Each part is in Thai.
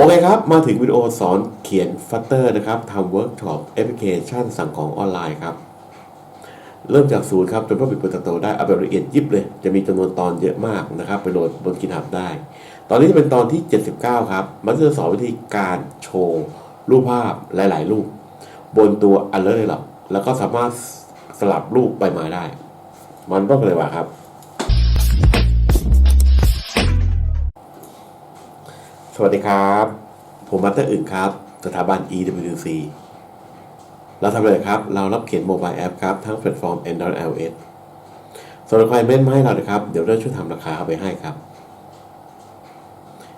โอเคครับ มาถึงวิดีโอสอนเขียนฟัตเตอร์นะครับทำเวิร์กช็อปแอปพลิเคชันสั่งของออนไลน์ครับ เริ่มจากศูนย์ครับจนพ่อปิดเปิดโตได้เอาแบบละเอียดยิบเลย จะมีจำนวนตอนเยอะมากนะครับ ไปโหลดบนกินหับได้ ตอนนี้จะเป็นตอนที่ 79 ครับ มันจะสอนวิธีการโชว์รูปภาพหลาย ๆ รูป บนตัว Alert เลยหรอแล้วก็สามารถสลับรูปไปมาได้ มันต้องเลยว่าครับ วัสดีครับ ผมมัตเตอร์อื่นครับ สถาบัน EWC เราทำอะไรครับ เรารับเขียนโมบายแอปครับ ทั้งแพลตฟอร์ม Android iOS ส่วนใครเม่นมาให้เรานะครับ เดี๋ยวเราช่วยทำราคาเข้าไปให้ครับ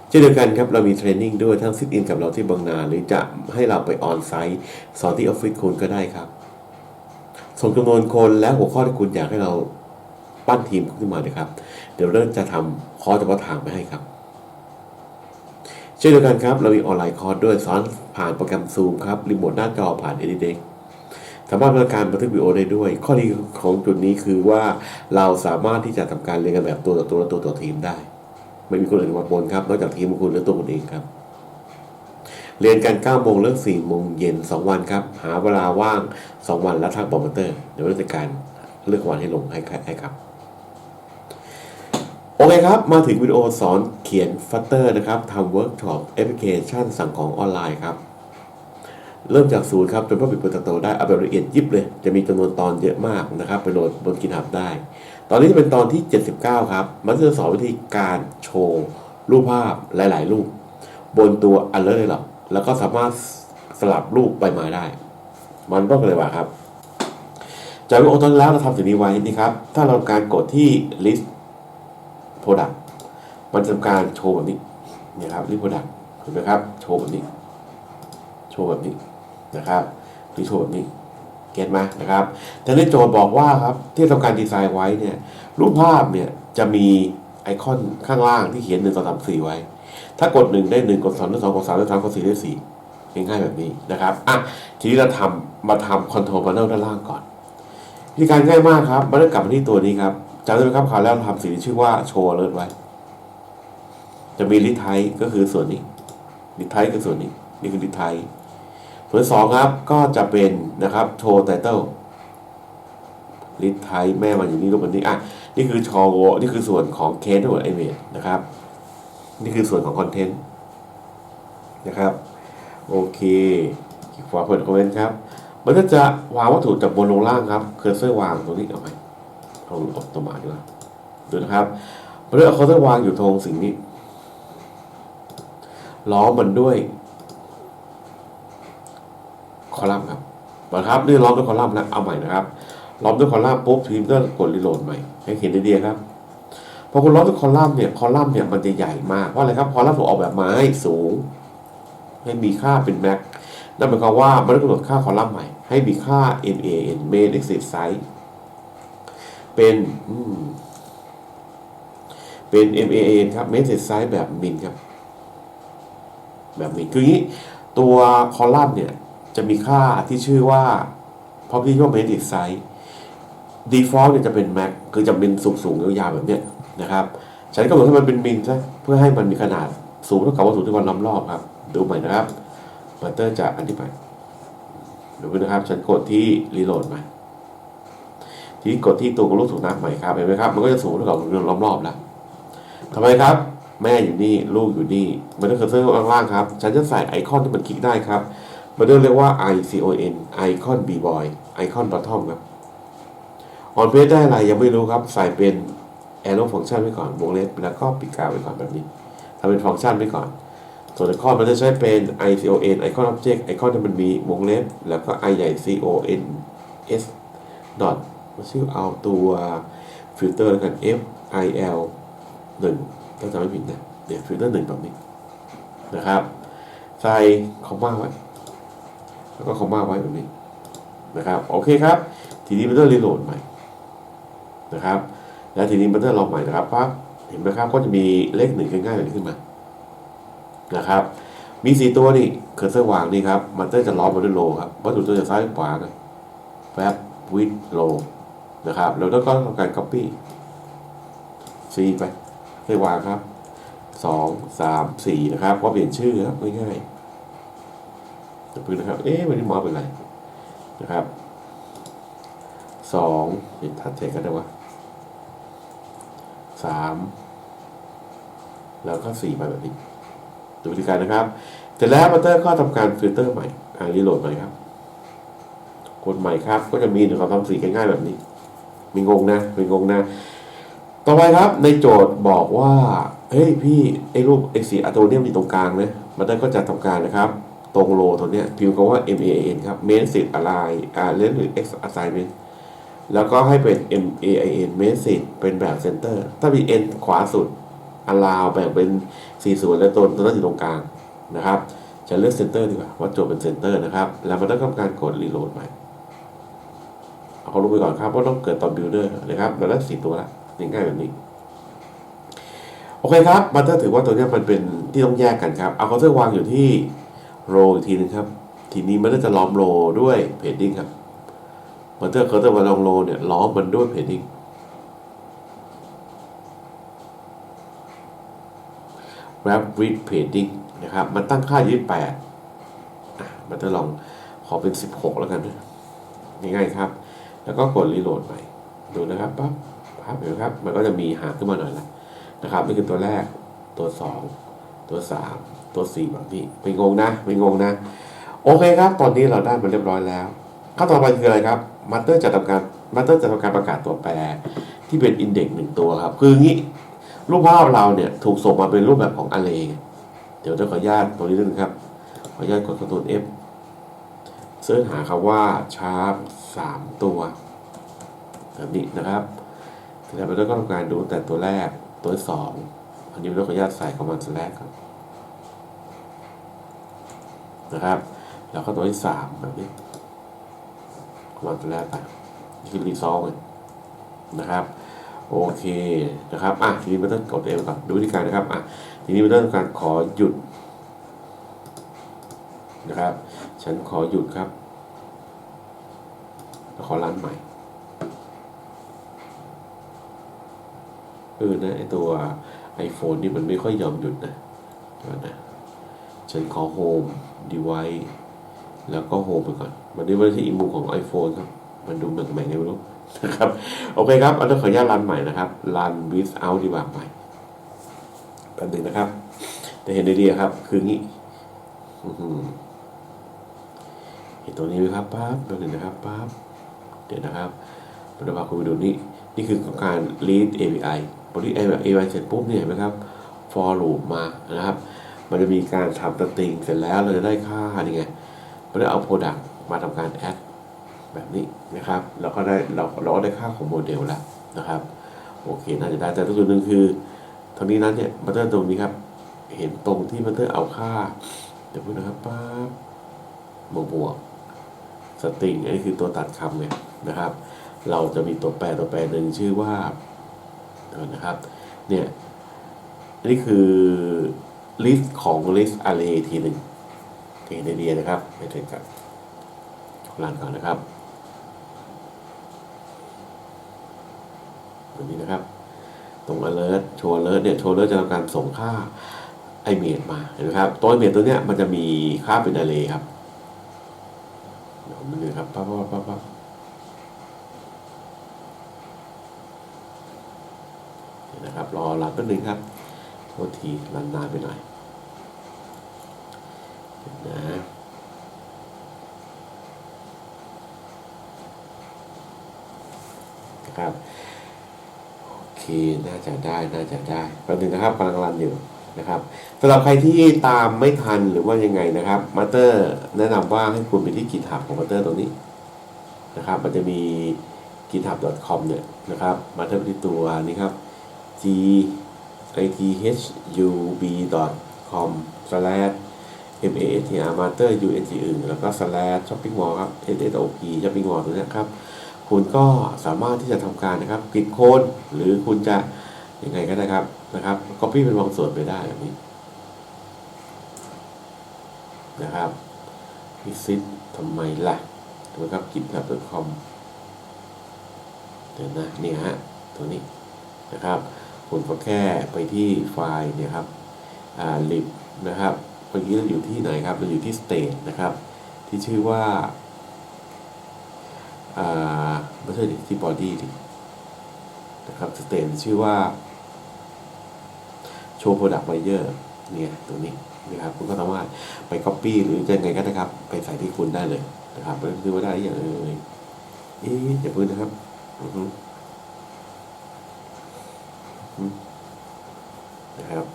เช่นเดียวกันครับ เรามีเทรนนิ่งด้วยทั้งซิทอินกับเราที่บางนา หรือจะให้เราไปออนไซต์สอนที่ออฟฟิศคุณก็ได้ครับ ส่งจำนวนคนและหัวข้อที่คุณอยากให้เราปั้นทีมขึ้นมาเลยครับ เดี๋ยวเริ่มจะทำคอร์สเฉพาะทางไปให้ครับ ช่นเดียวกันครับ เรามีออนไลน์คอร์สด้วยสอนผ่านโปรแกรม Zoom ครับ รีโมทหน้าจอผ่าน e d i t e x สามารถบริการบันทึกวิดีโอได้ด้วย ข้อดีของจุดนี้คือว่าเราสามารถที่จะทำการเรียนกันแบบตัวต่อตัวและตัวต่อทีมได้ ไม่มีคนอื่นมาปนครับนอกจากทีมของคุณและตัวคุณเองครับเรียนกัน9โมงเลิก4โมงเย็น 2 วันครับ หาเวลาว่าง 2 วันแล้วทักบอมเตอร์ เดี๋ยวราจะการเลือกวันให้ลงให้ให้ครับ โอเคครับ มาถึงวิดีโอสอนเขียนฟัตเตอร์นะครับทำเวิร์กช็อปแอปพลิเคชันสั่งของออนไลน์ครับ เริ่มจากศูนย์ครับจนพ่อปิดเปิดโตได้เอาแบบละเอียดยิบเลย จะมีจำนวนตอนเยอะมากนะครับ ไปโหลดบนกินหับได้ ตอนนี้จะเป็นตอนที่ 79 ครับ มันจะสอนวิธีการโชว์รูปภาพหลาย ๆ รูป บนตัว Alert เลยหรอกแล้วก็สามารถสลับรูปไปมาได้ มันต้องเลยว่าครับจากวิดีโอตอนแล้วเราทำสิ่งนี้ไว้นี่ครับถ้าเราการกดที่ list product มันจะทำการโชว์แบบนี้เนี่ยครับ list product เห็นไหมครับ โชว์แบบนี้ โชว์แบบนี้นะครับหรือโชว์แบบนี้ เก็ตไหมนะครับแต่ในโจทย์บอกว่าครับที่ทำการดีไซน์ไว้เนี่ยรูปภาพเนี่ยจะมีไอคอนข้างล่างที่เขียนหนึ่งสองสามสี่ไว้ ถ้ากดหนึ่งได้หนึ่งกดสองได้สองกดสามได้สามกดสี่ได้สี่ง่ายๆแบบนี้นะครับอะทีนี้เราทำมาทำคอนโทรลพานัลด้านล่างก่อนวิธีการง่ายมากครับมาเริ่มกลับมาที่ตัวนี้ครับ จำได้ไหมครับคราวแล้วเราทำสิ่งที่ชื่อว่าโชว์เลิศไว้ จะมีลิทไทก็คือส่วนนี้ลิทไทคือส่วนนี้ นี่คือลิทไทส่วนสองครับก็จะเป็นนะครับโชว์ไตเติลลิทไทแม่มันอยู่นี่รูปมันนี้อะนี่คือโชอโวนี่คือส่วนของเคสทั้งหมดไอเมจนะครับ นี่คือส่วนของคอนเทนต์นะครับโอเคคลิกขวาเปิดคอมเมนต์ครับ มันก็จะวางวัตถุจากบนลงล่างครับ เคอร์เซอร์วางตรงนี้เอาไป เอาออกตัวมาดีกว่าดูนะครับเอาเคอร์เซอร์วางอยู่ตรงสิ่งนี้ ล้อมมันด้วย คอลัมน์ครับนะครับนี่ล้อมด้วยคอลัมน์แล้วเอาใหม่นะครับ ล้อมด้วยคอลัมน์ปุ๊บทีมก็กดรีโหลดใหม่ ให้เห็นไอเดียครับพอคุณล้อมด้วยคอลัมน์เนี่ย คอลัมน์เนี่ยมันจะใหญ่มากเพราะอะไรครับ คอลัมน์ถูกออกแบบมาให้สูง ให้มีค่าเป็นแม็กนั่นหมายความว่ามันต้องกำหนดค่าคอลัมน์ใหม่ ให้มีค่า MAN main exit size เป็นเป็น MAN ครับ main exit size แบบมินครับ แบบมินคืออย่างนี้ ตัวคอลัมน์เนี่ย จะมีค่าที่ชื่อว่าพอพี่ว่า medic size default เนี่ยจะเป็น max คือจะเป็นสูงสูงยาวๆแบบเนี้ยนะครับฉันกำหนดให้มันเป็นมินซะเพื่อให้มันมีขนาดสูงเท่ากับวัตถุที่มันล้อมรอบครับ ดูใหม่นะครับมาเตอร์จะอธิบายดูนะครับ ฉันกดที่รีโหลดม่ ทีนี้กดที่ตัวของลูกถูกนับใหม่ครับเห็นไหมครับ มันก็จะสูงเท่ากับวงล้อมรอบแล้วทำไมครับ แม่อยู่นี่ลูกอยู่นี่มันก็คือเสื้อข้างล่างครับ ฉันจะใส่ไอคอนที่มันคลิกได้ครับมันเรียกว่า icon icon b boy icon bottom ครับ on page ได้อะไรยังไม่รู้ครับใส่เป็น arrow function ไว้ก่อนวงเล็บแล้วก็ปิดกาไว้ก่อนแบบนี้ทำเป็นฟังก์ชันไว้ก่อน ส่วนไอคอนมันจะใช้เป็น icon icon object ไอคอนที่มันมีวงเล็บแล้วก็ i ใหญ่ con s dot มาชื่อเอาตัวฟิลเตอร์แล้วกัน f i l หนึ่งถ้าจำไม่ผิดนะเนี่ยฟิลเตอร์หนึ่งแบบนี้นะครับ ใส่คอมมาไว้ แล้วก็คอมมาไว้แบบนี้นะครับ โอเคครับ ทีนี้มันต้องรีโหลดใหม่นะครับ แล้วทีนี้มันต้องลองใหม่นะครับปั๊บเห็นไหมครับ ก็จะมีเลขหนึ่งง่ายๆแบบนี้ขึ้นมา นะครับ มีสีตัวนี่เคอร์เซอร์วางนี่ครับ มันก็จะล้อมมาด้วยโลครับวัตถุตัวจะซ้ายขวานะแฟบวิดโล นะครับแล้วก็ทำการ copy C ไปให้วางครับสองสามสี่นะครับก็เปลี่ยนชื่อครับง่ายๆจะพึ่งนะครับ เอ๊ะวันนี้หมอเป็นไรนะครับสองเป็นทัดเทกันได้วะสามแล้วก็สี่ไปแบบนี้ดูวิธีการนะครับเสร็จแล้วมัตเตอร์ก็ทำการฟิลเตอร์ใหม่อ่ารีโหลดใหม่ครับกดใหม่ครับ ก็จะมีหนึ่งคำทำสีง่ายๆแบบนี้ มีงงนะมีงงนะ ต่อไปครับในโจทย์บอกว่าเฮ้ยพี่ไอ้รูปไอ้สีอะโตเนียมอยู่ตรงกลางนะมันก็จะทำการนะครับ ตรงโลตัวเนี้ยพิมพ์คำว่า M A N ครับ main set align อ่าเลนหรือ x assignment แล้วก็ให้เป็น M A I N main set เป็นแบบ center ถ้ามี n ขวาสุด allow แบ่งเป็นสี่ส่วนและตัวตัวนั้นอยู่ตรงกลางนะครับ จะเลือก center ดีกว่าว่าโจทย์เป็น center นะครับ แล้วมันต้องทำการกด reload ใหม่ เอาเขาลงไปก่อนครับว่าต้องเกิดตอน builder นะครับเราได้สี่ตัวละง่ายแบบนี้ โอเคครับบัตเตอร์ถือว่าตัวนี้มันเป็นที่ต้องแยกกันครับ เอาเคาน์เตอร์วางอยู่ที่โรอีกทีนึงครับ ทีนี้มันจะล้อมโรด้วยเพดดิ้งครับบัตเตอร์เคาน์เตอร์วางโรเนี่ยล้อมมันด้วยเพดดิ้ง wrap with padding นะครับ มันตั้งค่า28อะบัตเตอร์ลองขอเป็น 16 แล้วกัน ง่ายๆครับ แล้วก็กดรีโหลดใหม่ดูนะครับปั๊บปั๊บเห็นไหมครับ มันก็จะมีหาขึ้นมาหน่อยละนะครับนี่คือตัวแรกตัว 2 ตัว 3 ตัว4แบบนี้ไม่งงนะไม่งงนะ โอเคครับ ตอนนี้เราได้มาเรียบร้อยแล้วขั้นต่อไปคืออะไรครับมัตเตอร์จะทำการมัตเตอร์จะทำการประกาศตัวแปรที่เป็นอินเด็กซ์หนึ่งตัวครับ คืองี้รูปภาพเราเนี่ยถูกส่งมาเป็นรูปแบบของ array เดี๋ยวจะขออนุญาตตรงนี้นึงครับ ขออนุญาตกด Ctrl F เสิร์ชหาคำว่า sharp สามตัวแบบนี้นะครับแล้วเราก็ทำการดูแต่ตัวแรกตัวสองอันนี้เราขออนุญาตใส่คำว่าตัวแรกครับนะครับ แล้วก็ตัวที่สามแบบนี้คำว่าตัวแรกไปนี่คือรีซอลนะครับโอเคนะครับอะทีนี้มันต้องกดเองก่อนดูวิธีการนะครับอะทีนี้มันต้องการขอหยุดนะครับ ฉันขอหยุดครับ แล้วขอรันใหม่ เออนะไอตัว iPhone นี่มันไม่ค่อยยอมหยุดนะนะฉันขอ Home Device แล้วก็ Home ไปก่อนมันนี่ไม่ใช่อีมูของ iPhone ครับ มันดูเหมือนใหม่ไงไม่รู้นะครับ โอเคครับอันนี้ขออนุญาตรันใหม่นะครับรัน without ดีกว่าใหม่แป๊บนึงนะครับจะเห็นได้ดีครับ คืองี้ อือ ตรงนี้ไหมครับปั๊บแป๊บหนึงนะครับปั๊บเดี๋ยวนะครับเราจะพาคุณไปดูนี่นี่คือการ read API พอ read API เสร็จปุ๊บเนี่ยเห็นไหมครับ for loop มานะครับ มันจะมีการทำสตริงเสร็จแล้วเราจะได้ค่านี่ไงเราได้เอา product มาทำการ add แบบนี้นะครับ เราก็ได้เราเราก็ได้ค่าของโมเดลแล้วนะครับโอเคน่าจะได้แต่ตัวหนึ่งคือตรงนี้นั้นเนี่ยบัตเตอร์ตรงนี้ครับ เห็นตรงที่บัตเตอร์เอาค่าเดี๋ยวพูดนะครับปั๊บบวกบวก สตริงอันนี้คือตัวตัดคำเนี่ยนะครับ เราจะมีตัวแปรตัวแปรหนึ่งชื่อว่านะครับเนี่ยอันนี้คือ list ของ list array ทีหนึ่งเห็นเดียนะครับไปเทนกันรันก่อนนะครับตัวนี้นะครับ ตรง alert โชว์ alert เนี่ยโชว์ alert จะทำการส่งค่าไอเมดมาเห็นไหมครับ ตัวไอเมดตัวเนี้ยมันจะมีค่าเป็น array ครับ เดี๋ยวมันเลยครับปั๊บปั๊บปั๊บปั๊บนะครับ รอรันแป๊บนึงครับโทษทีรันนานไปหน่อยนะนะครับ โอเค น่าจะได้ น่าจะได้แป๊บนึงนะครับกำลังรันอยู่ นะครับสำหรับใครที่ตามไม่ทันหรือว่ายังไงนะครับมาเตอร์แนะนำว่าให้คุณไปที่ GitHub ของมาเตอร์ตรงนี้นะครับ มันจะมี github.com เนี่ยนะครับมาเตอร์ไปที่ตัวนี้ครับ g i t h u b com slash m a t r master u n g อื่นแล้วก็ slash shopping mall ครับ s s o p shopping mall ตัวนี้ครับ คุณก็สามารถที่จะทำการนะครับปิดโค้ดหรือคุณจะยังไงก็ได้ครับ นะครับ copy เป็นบางส่วนไปได้แบบนี้นะครับ visit ทำไมล่ะถูกไหมครับ github.com เดี๋ยวนะนี่ฮะตัวนี้นะครับคุณก็แค่ไปที่ไฟล์เนี่ยครับอ่าลิบนะครับเมื่อกี้เราอยู่ที่ไหนครับเราอยู่ที่สเตทนะครับ ที่ชื่อว่าอ่าไม่ใช่ดิที่บอดี้ดินะครับสเตทชื่อว่า โชว์ product buyer เนี่ยตัวนี้นะครับ คุณก็สามารถไป copy หรือจะไงก็ได้ครับ ไปใส่ที่คุณได้เลยนะครับแล้วดูว่าได้อยังเอ่ยเอ๊ะอย่าพิ่งนะครับอือฮึอือฮึนะครับ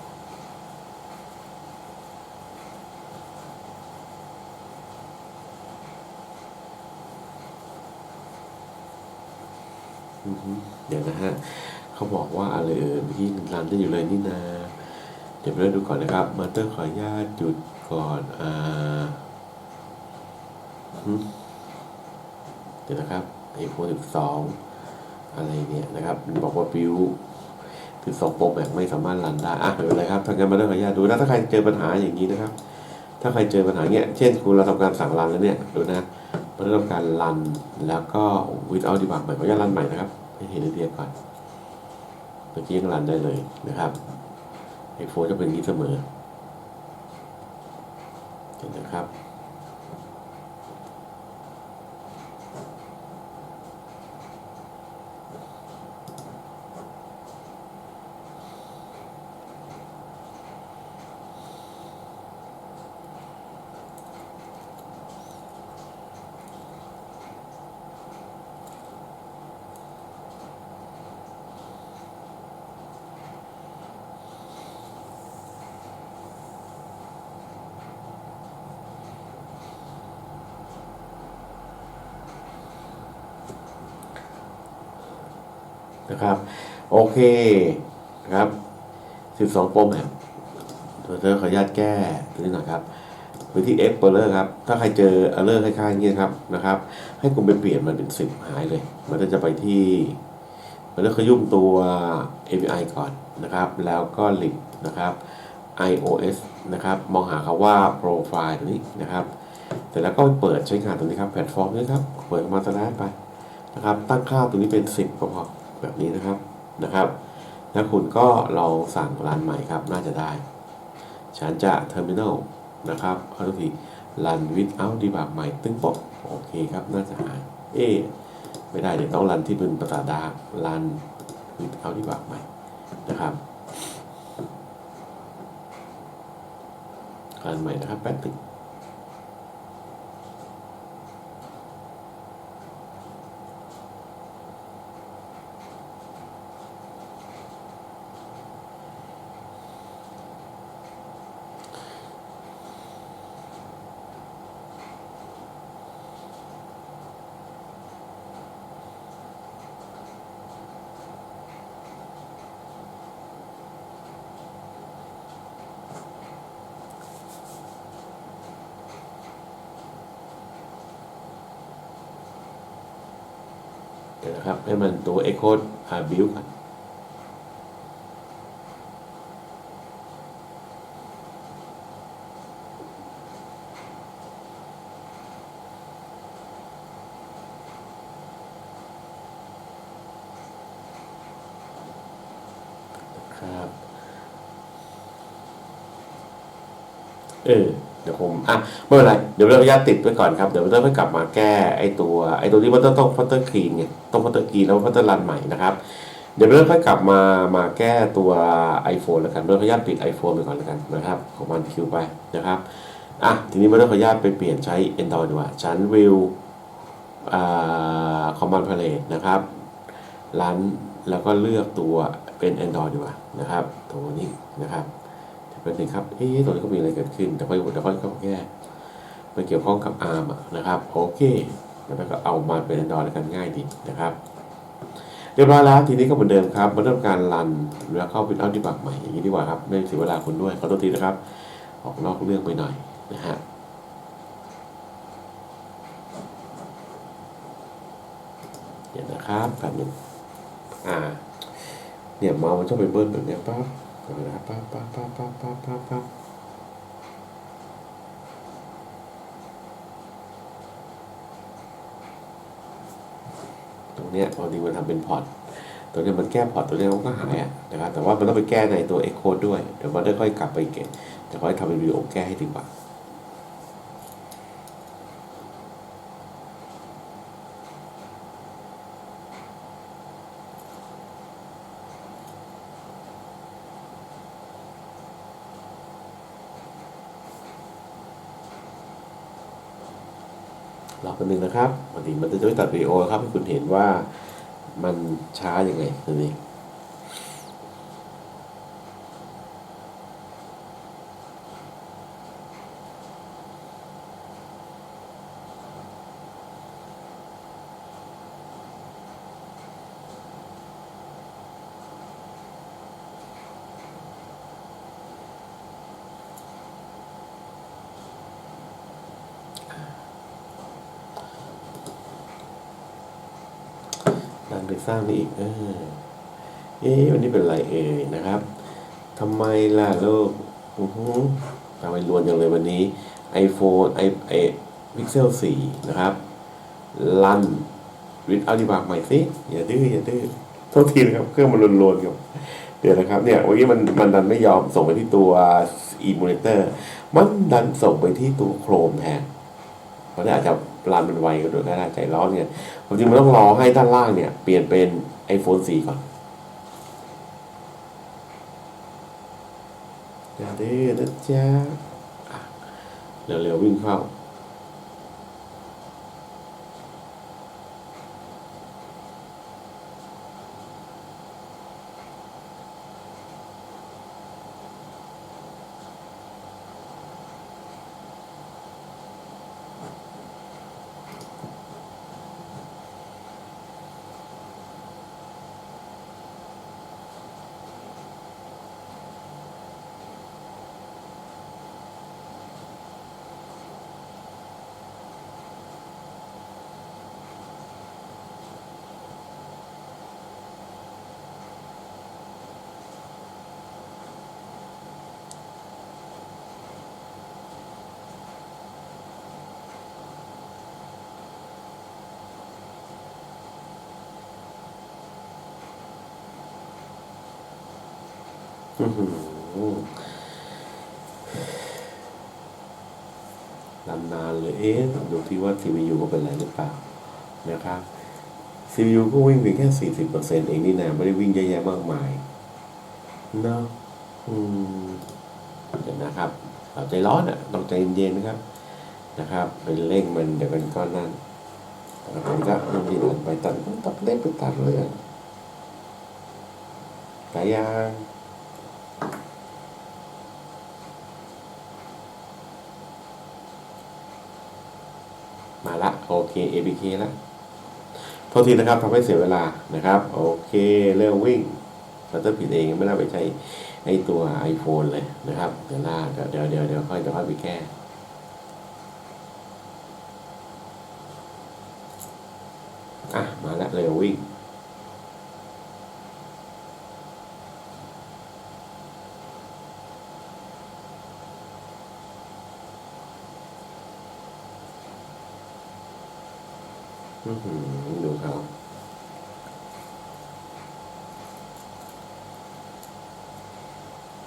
อือฮึเดี๋ยวนะฮะ เขาบอกว่าอะไรเอ่ยเมื่อกี้รันได้อยู่เลยนี่นา ดี๋ยวไปเริ่มดูก่อนนะครับ มาเตอร์ขออนุญาตหยุดก่อน อ่าเดี๋ยวนะครับไอโฟน12องอะไรเนี่ยนะครับ บอกว่าบิวคือสองโปรแม็กไม่สามารถรันได้ อะไม่เป็นไรครับถ้างั้นมาเตอร์ขออนุญาตดูนะถ้าใครเจอปัญหาอย่างนี้นะครับ ถ้าใครเจอปัญหาเนี้ย เช่นคุณเราทำการสั่งรันแล้วเนี่ย ดูนะมันเริ่มการรัน แล้วก็ without debug ใหม่ขออนุญาตรันใหม่นะครับ ให้เห็นไอเดียก่อนเมื่อกี้ยังรันได้เลยนะครับ ไอโฟจะเป็นอย่างนี้เสมอเห็นนะครับ นะครับ โอเคนะครับ12โปรแม็กตัวเธอขออนุญาตแก้ตัวนี้หน่อยครับพื้นที่ Explorer ครับ ถ้าใครเจอ error คล้ายๆอย่างนี้ครับนะครับ ให้คุณไปเปลี่ยนมันเป็น10หายเลย มันก็จะไปที่มันจะขยุ่มตัว API ก่อนนะครับ แล้วก็ link นะครับ iOS นะครับ มองหาคาว่า profile ตัวนี้นะครับ เสร็จแล้วก็เปิดใช้งานตัวนี้ครับ แพลตฟอร์มนี้ครับ เปิดมาสแลชไปนะครับ ตั้งค่าตัวนี้เป็น 10ก็พอ แบบนี้นะครับนะครับแล้วคุณก็ลองสั่งรันใหม่ครับน่าจะได้ ฉันจะ terminal นะครับขอโทษที run without debug ใหม่ตึ้งป๊อกโอเคครับน่าจะหายเอไม่ได้เดี๋ยวต้องรันที่เป็นภาษาดาร์ก run without debug ใหม่นะครับรันใหม่นะครับแป๊บนึง นะครับให้มันตัว echo อ่า build ก่อนครับ เออ เดี๋ยวผม อะไม่เป็นไรเดี๋ยวเราอนุญาตติดไว้ก่อนครับเดี๋ยวเราต้องกลับมาแก้ไอ้ตัวไอ้ตัวที่มันต้องต้องพัตเตอร์คลีนไงต้องพัตเตอร์คลีนแล้วพัตเตอร์รันใหม่นะครับเดี๋ยวเราค่อยกลับมามาแก้ตัว iPhone แล้วกันโดยขออนุญาตปิด iPhone ไปก่อนแล้วกันนะครับของมันคิวไปนะครับอะทีนี้ม่ต้องขออนุญาตไปเปลี่ยนใช้ Android ดีกว่าฉันวิวอ่า Command Palette นะครับรันแล้วก็เลือกตัวเป็น Android ดีกว่านะครับตัวนี้นะครับ เป็นหนึ่งครับเอ๊ะตรงนี้ก็มีอะไรเกิดขึ้น แต่ค่อยเดี๋ยวค่อยเข้าแก้มันเกี่ยวข้องกับ ARM อะนะครับโอเคแล้วก็เอามาเป็น Android แล้วกันง่ายดีนะครับเรียบร้อยแล้วทีนี้ก็เหมือนเดิมครับมาเริ่มการรันแล้วเข้าเป็นเอาดีบักใหม่อย่างนี้ดีกว่าครับไม่เสียเวลาคุณด้วยขอโทษทีนะครับ ออกนอกเรื่องไปหน่อยนะฮะเดี๋ยวนะครับแป๊บนึงอ่าเนี่ยเมาส์มันต้องไปเบิ้ลแบบนี้ปั๊บ ก่อนนะครับปั๊บปั๊บปั๊บปั๊บปั๊บปั๊บปั๊บตรงเนี้ยพอดีมันทำเป็นพอร์ตตัวเนี้มันแก้พอร์ตตัวเนี้มันก็หายอะนะครับแต่ว่ามันต้องไปแก้ในตัวเอ็กโคด้วยเดี๋ยวมันได้ค่อยกลับไปเก็บแต่ค่อยทำเป็นวิดีโอแก้ให้ดีกว่า ตัวหนึ่งนะครับวันนี้มันจะช่วยตัดวิดีโอครับให้คุณเห็นว่ามันช้ายังไงนั่ นเองไปสร้างนี่อีกเออเอ๊ะวันนี้เป็นไรเอ่ยนะครับทำไมล่ะลูกอือหือทำไมรวนจังเลยวันนี้ iPhone i i Pixel 4 นะครับรันวิดอัลดีบักใหม่สิอย่าดื้ออย่าดื้อโทษทีนะครับ เครื่องมันรวนๆกับเดี๋ยวนะครับเนี่ยวันนี้มันมันดันไม่ยอมส่งไปที่ตัว emulator มันดันส่งไปที่ตัวโครมแทนเพราะฉะนั้อาจจะ ลานมันไวก็โดยก็ได้ใจร้อนเนี่ยความจริงมันต้องรอให้ด้านล่างเนี่ย เปลี่ยนเป็น iPhone 4 ก่อนอย่าดื้อนะจ๊ะเร็วๆวิ่งเข้า นานเลยเอ๊ะดูที่ว่า CPU ก็เป็นอะไรหรือเปล่านะครับ CPU ก็วิ่งเพียงแค่สี่สิบเปอร์เซ็นต์เองนี่นะไม่ได้วิ่งเยอะแยะมากมายเนาะอืมเดี๋ยวนะครับเราใจร้อนอะต้องใจเย็นๆนะครับ นะครับไปเร่งมันเดี๋ยวมันก็นั่นแล้วผมก็ลงที่หลังไปตัดตัดเล็บไปตัดเลยอะสายยาง มาละโอเค APK แล้วโทษทีนะครับทำให้เสียเวลานะครับ โอเคเริ่มวิ่งเราจะผิดเองไม่น่าไปใช้ไอตัว iPhone เลยนะครับ เดี๋ยวหน้าเดี๋ยวเดี๋ยวเดี๋ยวเดี๋ยวค่อยเดี๋ยวค่อยไปแก้อะมาแล้วเร็ววิ่ง อื้อหือ ดูเขา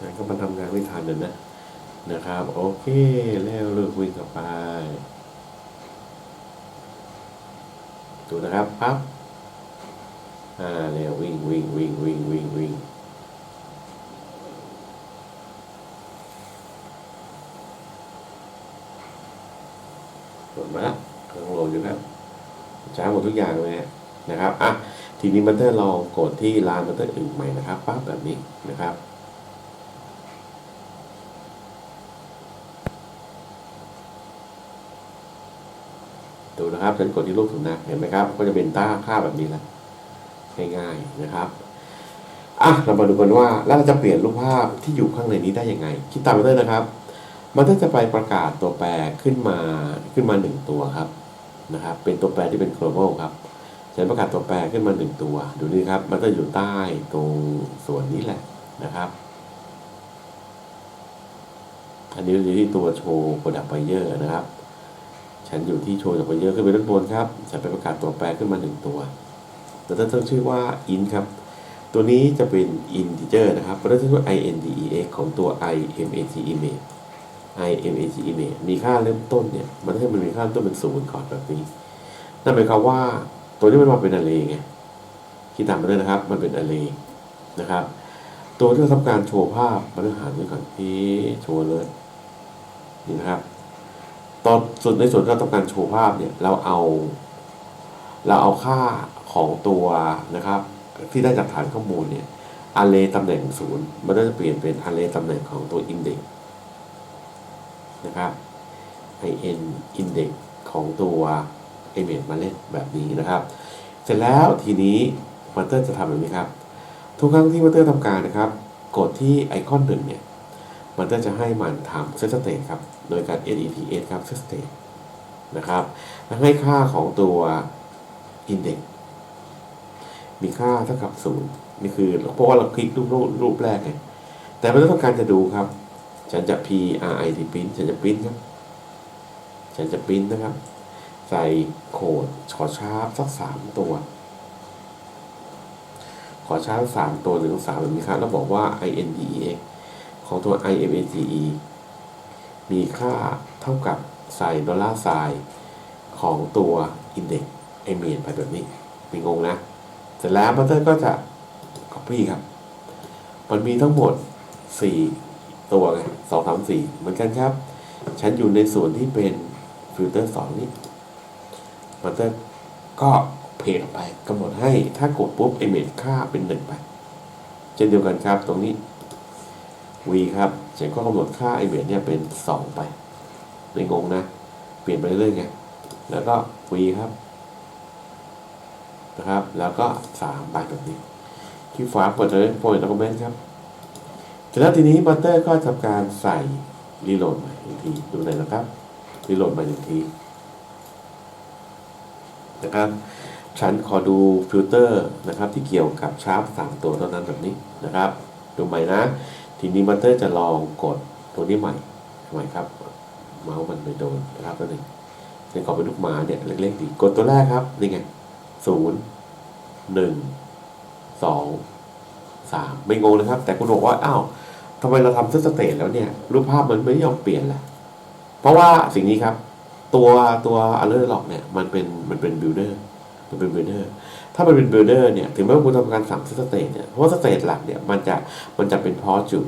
งั้นก็มาทำงานไม่ทันเลยนะ นะครับ โอเค แล้วเลิกวิ่งกลับไปดูนะครับปั๊บอ่าเร็ววิ่งวิ่งวิ่งวิ่งวิ่งวิ่งกดมาแล้วกำลังโลดอยู่ครับ ใช้หมดทุกอย่างเลยนะครับอะทีนี้มันเตอร์ลองกดที่ร้านมันเตอร์อื่นใหม่นะครับปั๊บแบบนี้นะครับดูนะครับฉันกดที่รูปสุนัขเห็นไหมครับ ก็จะเป็นต้าค่าแบบนี้แหละง่ายๆนะครับอะเรามาดูกันว่าแล้วเราจะเปลี่ยนรูปภาพที่อยู่ข้างในนี้ได้ยังไง คิดตามมันเตอร์นะครับมันก็จะไปประกาศตัวแปรขึ้นมาขึ้นมาหนึ่งตัวครับ นะครับ เป็นตัวแปรที่เป็น global ครับฉันประกาศตัวแปรขึ้นมาหนึ่งตัว ดูนี่ครับ มันก็อยู่ใต้ตรงส่วนนี้แหละนะครับ อันนี้อยู่ที่ตัวโชว์ product buyer นะครับ ฉันอยู่ที่โชว์ product buyer ขึ้นไปด้านบนครับ ฉันไปประกาศตัวแปรขึ้นมาหนึ่งตัวแต่ถ้าตั้งชื่อว่า int ครับ ตัวนี้จะเป็น integer นะครับมันจะชื่อ index ของตัว imat image imat image มีค่าเริ่มต้นเนี่ยมันให้มันมีค่าเริ่มต้นเป็นศูนย์ก่อนแบบนี้นั่นหมายความว่าตัวนี้มันมาเป็น array ไงคิดตามมาด้วยนะครับ มันเป็น array นะครับ ตัวที่เราทำการโชว์ภาพมันต้องหาด้วยก่อนที่โชว์เลยนี่นะครับตอนส่วนในส่วนที่เราต้องการโชว์ภาพเนี่ยเราเอา เราเอาค่าของตัวนะครับ ที่ได้จากฐานข้อมูลเนี่ย array ตำแหน่งศูนย์มันก็จะเปลี่ยนเป็น array ตำแหน่งของตัว index น นะครับ in index ของตัว image มาเล่นแบบนี้นะครับ เสร็จแล้วทีนี้มัตเตอร์จะทำแบบนี้ครับ ทุกครั้งที่มัตเตอร์ทำการนะครับ กดที่ไอคอนหนึ่งเนี่ยมัตเตอร์จะให้มันทำ set state ครับ โดยการ set ครับ set state นะครับและให้ค่าของตัว index มีค่าเท่ากับศูนย์นี่คือเพราะว่าเราคลิกรูปรูปรูปแรกไงแต่ไม่ต้องการจะดูครับ ฉันจะ p r i t print ฉันจะ print ครับ ฉันจะ print นะครับ ใส่โคดขอชาร์ปสักสามตัว ขอชาร์ปสามตัวหนึ่งสามแบบนี้ครับแล้วบอกว่า index ของตัว image มีค่าเท่ากับใส่ดอลลาร์ไซน์ของตัว index image ไปแบบนี้มีงงนะ เสร็จแล้วมัตเตอร์ก็จะ copy ครับ มันมีทั้งหมด 4 ตัวไงสองสามสี่เหมือนกันครับ ฉันอยู่ในส่วนที่เป็นฟิลเตอร์สองนี้มัตเตอร์ก็เพจไปกำหนดให้ถ้ากดปุ๊บ image ค่าเป็นหนึ่งไป เช่นเดียวกันครับตรงนี้ v ครับฉันก็กำหนดค่า image เนี่ยเป็น 2 ไปไม่งงนะ เปลี่ยนไปเรื่อยๆไงแล้วก็ v ครับนะครับ แล้วก็ 3 ไปแบบนี้ที่ฝาเปิดเลยโปรยด็อกเมนครับ เสร็จแล้วทีนี้บัตเตอร์ก็ทำการใส่รีโหลดใหม่อีกทีดูหน่อยนะครับรีโหลดใหม่อีกทีนะครับฉันขอดูฟิลเตอร์นะครับที่เกี่ยวกับชาร์ปสามตัวเท่านั้นแบบนี้นะครับ ดูใหม่นะ ทีนี้บัตเตอร์จะลองกดตัวนี้ใหม่ใหม่ครับ เมาส์มันไปโดนนะครับตัวหนึ่งเป็นขอเป็นลูกหมาเนี่ยเล็กๆดีกดตัวแรกครับนี่ไงศูนย์หนึ่งสองสามไม่งงนะครับ แต่คุณบอกว่าอ้าว ทำไมเราทำเซตสเตทแล้วเนี่ย รูปภาพมันไม่ยอมเปลี่ยนล่ะ เพราะว่าสิ่งนี้ครับ ตัวตัว alert log เนี่ยมันเป็นมันเป็น builder มันเป็น builder ถ้ามันเป็น builder เนี่ยถึงแม้ว่าคุณทำการสั่ง set state เนี่ยเพราะว่า state หลักเนี่ยมันจะมันจะเป็น pause อยู่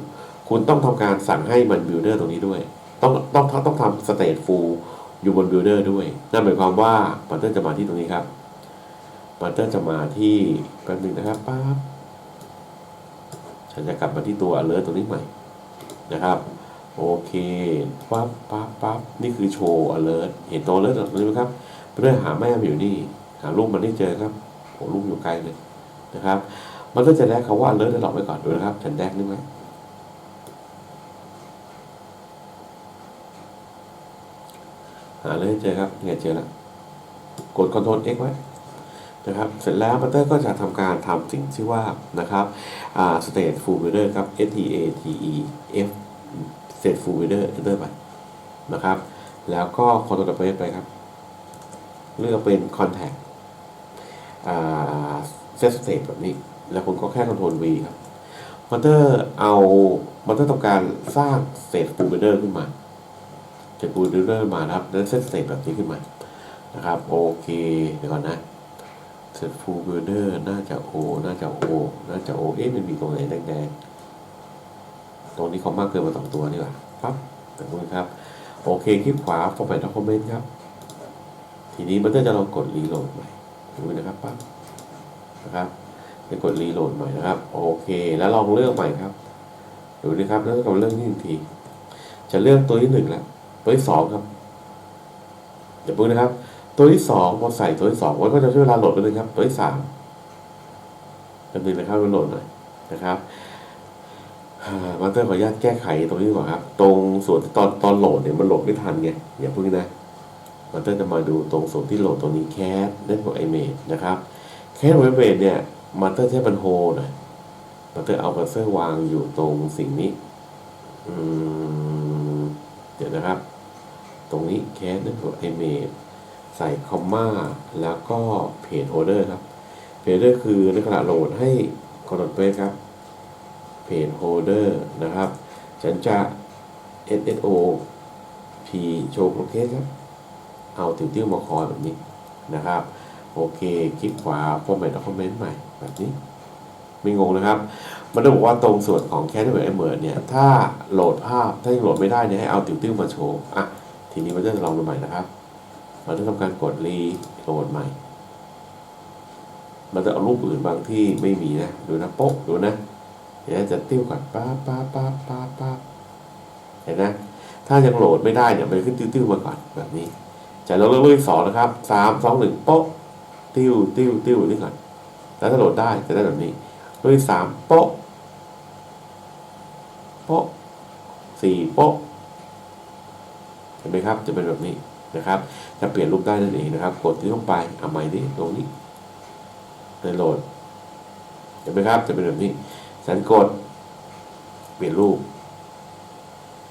คุณต้องทำการสั่งให้มัน builder ตรงนี้ด้วย ต้องต้องต้องทำ state full อยู่บน builder ด้วยนั่นหมายความว่าบัตเตอร์จะมาที่ตรงนี้ครับบัตเตอร์จะมาที่แป๊บหนึงนะครับปั๊บ ฉันจะกลับมาที่ตัว alert ตัวนี้ใหม่นะครับ โอเคปั๊บปั๊บปั๊บนี่คือโชว์ alert เห็นตัว alert ตรงนี้ไหมครับ เพื่อหาแม่มันอยู่นี่ หาลูกมันไม่เจอครับโอ้ลูกอยู่ไกลเลยนะครับ มันก็จะแลกคำว่า alert ได้หลอกไว้ก่อนดูนะครับฉันแดกนี่ไหมหาเลยเจอครับเนี่ยเจอแล้วกด Ctrl X ไว้ นะครับ เสร็จแล้วมัตเตอร์ก็จะทำการทำสิ่งที่ว่านะครับอ่า state full builder ครับ S T A T E F state full builder enter ไปนะครับ แล้วก็ Ctrl W ไปครับ เลือกเป็น contact อ่า set state แบบนี้ แล้วคุณก็แค่ Ctrl V ครับมัตเตอร์เอามัตเตอร์ทำการสร้าง state full builder ขึ้นมาจะ full builder มานะครับแล้ว set state แบบนี้ขึ้นมา นะครับ โอเค เดี๋ยวก่อนนะ เสร็จฟูลบิลเดอร์น่าจะโอน่าจะโอน่าจะโอเอ๊ะมันมีตรงไหนแดงๆตรงนี้เขามากเกินมาสองตัวนี่หว่าปั๊บแบบนี้ครับ โอเคคลิกขวา format document ครับ ทีนี้มันก็จะลองกดรีโหลดใหม่ดูนะครับปั๊บนะครับจะกดรีโหลดใหม่นะครับ โอเค แล้วลองเลือกใหม่ครับดูนะครับแล้วก็เลือกนี่ทันทีจะเลือกตัวที่หนึ่งแล้วตัวที่สองครับเดี๋ยวพูดนะครับ ตัวที่สองพอใส่ตัวที่สองมันก็จะใช้เวลาโหลดไปเลยครับ ตัวที่สามจำเป็นนะครับไปโหลดหน่อยนะครับมาสเตอร์ขออนุญาตแก้ไขตรงนี้ก่อนครับ ตรงส่วนที่ตอนตอนโหลดเนี่ยมันโหลดไม่ทันไงอย่าเพิ่งนะมาสเตอร์จะมาดูตรงส่วนที่โหลดตัวนี้แคสเน็ตเวิร์กไอเมจนะครับแคสเว็บเมจเนี่ยมาสเตอร์ใช้บันโฮหน่อยมาสเตอร์เอาบัสเซอร์วางอยู่ตรงสิ่งนี้เดี๋ยวนะครับ ตรงนี้แคสเน็ตเวิร์กไอเมจ ใส่คอมมาแล้วก็เพจโฮเดอร์ครับเพจโฮเดอร์คือในขณะโหลดให้ Control Space ครับ Page Holder นะครับ ฉันจะ SSO P Show Progress ครับ เอาติวติ้วมาคอยแบบนี้นะครับ โอเค คลิกขวา Format Document ใหม่แบบนี้ ไม่งงนะครับ มันจะบอกว่าตรงส่วนของ c a t e g o r y Emerge เนี่ย ถ้าโหลดภาพ ถ้ายังโหลดไม่ได้เนี่ยให้เอาติวติ้วมาโชว์ อะ ทีนี้มันจะลองดูใหม่นะครับ มันจะทำการกดรีโหลดใหม่ มันจะเอารูปอื่นบางที่ไม่มีนะ ดูนะโป๊ะดูนะ เดี๋ยวจะติ้วก่อนป๊าป๊าป๊าป๊าป๊าเห็นนะ ถ้ายังโหลดไม่ได้เนี่ยมันขึ้นติ้วๆมาก่อนแบบนี้จะเราเลือกรูปที่สองนะครับสามสองหนึ่งโป๊ะติ้วติ้วติ้วนี่ก่อน แล้วถ้าโหลดได้จะได้แบบนี้รูปที่สามโป๊ะโป๊ะสี่โป๊ะเห็นไหมครับ จะเป็นแบบนี้ นะครับ จะเปลี่ยนรูปได้นั่นเองนะครับ กดที่ลงไปเอาใหม่ดิตรงนี้ในโหลดเห็นไหมครับ จะเป็นแบบนี้ฉันกด เปลี่ยนรูป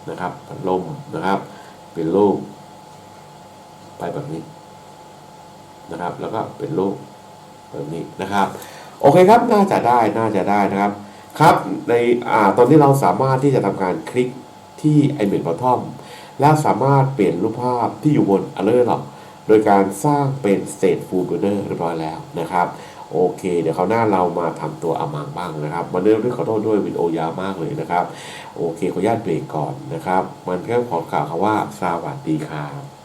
นะครับพัดลมนะครับ เปลี่ยนรูปไปแบบนี้นะครับ แล้วก็เปลี่ยนรูปแบบนี้นะครับ โอเคครับ น่าจะได้ น่าจะได้นะครับ ครับ ใน อ่า ตอนนี้เราสามารถที่จะทำการคลิกที่ไอเมนบอททอม แล้วสามารถเปลี่ยนรูปภาพที่อยู่บน Alert หรอกโดยการสร้างเป็น State Full Builder เรียบร้อยแล้วนะครับ โอเค เดี๋ยวเขาวหน้าเรามาทำตัวอมังบ้างนะครับ มาเริ่มด้วยขอโทษด้วยวิดีโอยาวมากเลยนะครับ โอเค ขออนุญาตเบรกก่อนนะครับ มันแค่ขอกล่าวคำว่าสวัสดีครับ